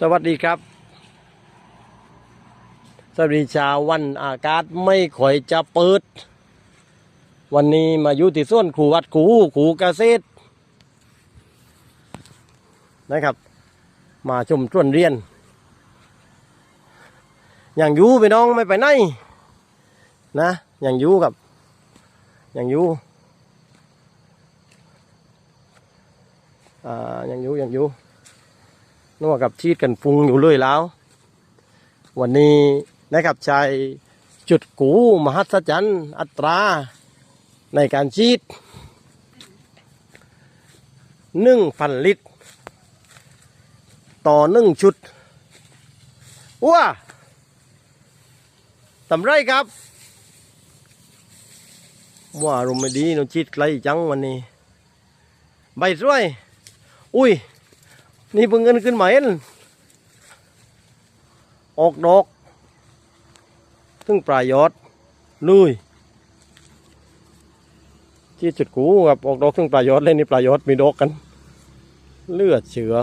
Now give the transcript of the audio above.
สวัสดีครับ สวัสดีชาววันอากาศไม่ค่อยจะเปิด วันนี้มาอยู่ที่ส่วนขูวัดขูขูเกษตรนะครับ มาชมส่วนเรียน อย่างยูไปน้องไม่ไปไหนนะอย่างยูกับ อย่างยูอ่าอย่างยูอย่างยู นัวกับชีดกันฟุงอยู่เลยแล้ว วันนี้นะครับใช้จุดกูมหัศจรรย์อัตราในการชีดหนึ่งพันลิตร ต่อหนึ่งชุดว้าทำไรครับ ว่าอารมไม่ดีหนูชีดไกลจังวันนี้ ใบสวย อุ้ย นี่เพิ่งเงินขึ้นมาเอ็นออกดอกถึงปลายยอดลุยที่จุดกูกับออกดอกถึงปลายยอดเล่นี่ปลายยอดมีดอกกัน เลือดเชื้อ